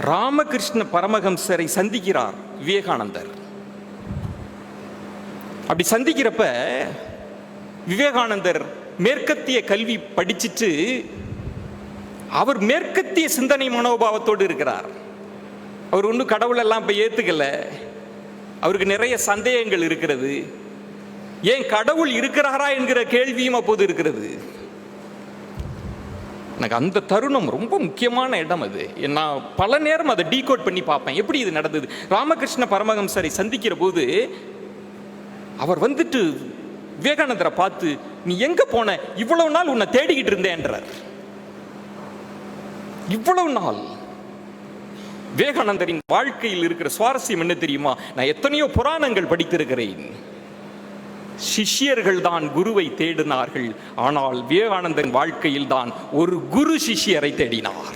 ராமகிருஷ்ண பரமஹம்சரை சந்திக்கிறார் விவேகானந்தர். அப்படி சந்திக்கிறப்ப விவேகானந்தர் மேற்கத்திய கல்வி படிச்சுட்டு அவர் மேற்கத்திய சிந்தனை மனோபாவத்தோடு இருக்கிறார். அவர் ஒன்றும் கடவுளெல்லாம் இப்போ ஏற்றுக்கல அவருக்கு நிறைய சந்தேகங்கள் இருக்கிறது. ஏன் கடவுள் இருக்கிறாரா என்கிற கேள்வியும் அப்போது இருக்கிறது. எனக்கு அந்த தருணம் ரொம்ப முக்கியமான இடம் அது. நான் பல நேரம் அதை டீகோட் பண்ணி பார்ப்பேன். எப்படி இது நடந்தது? ராமகிருஷ்ண பரமஹம்சரை சந்திக்கிற போது அவர் வந்துட்டு விவேகானந்தரை பார்த்து நீ எங்க போன? இவ்வளவு நாள் உன்னை தேடிக்கிட்டு இருந்தேன்றார். இவ்வளவு நாள் விவேகானந்தரின் வாழ்க்கையில் இருக்கிற சுவாரஸ்யம் என்ன தெரியுமா? நான் எத்தனையோ புராணங்கள் படித்திருக்கிறேன். சிஷ்யர்கள் தான் குருவை தேடினார்கள். ஆனால் விவேகானந்தன் வாழ்க்கையில் தான் ஒரு குரு சிஷ்யரை தேடினார்.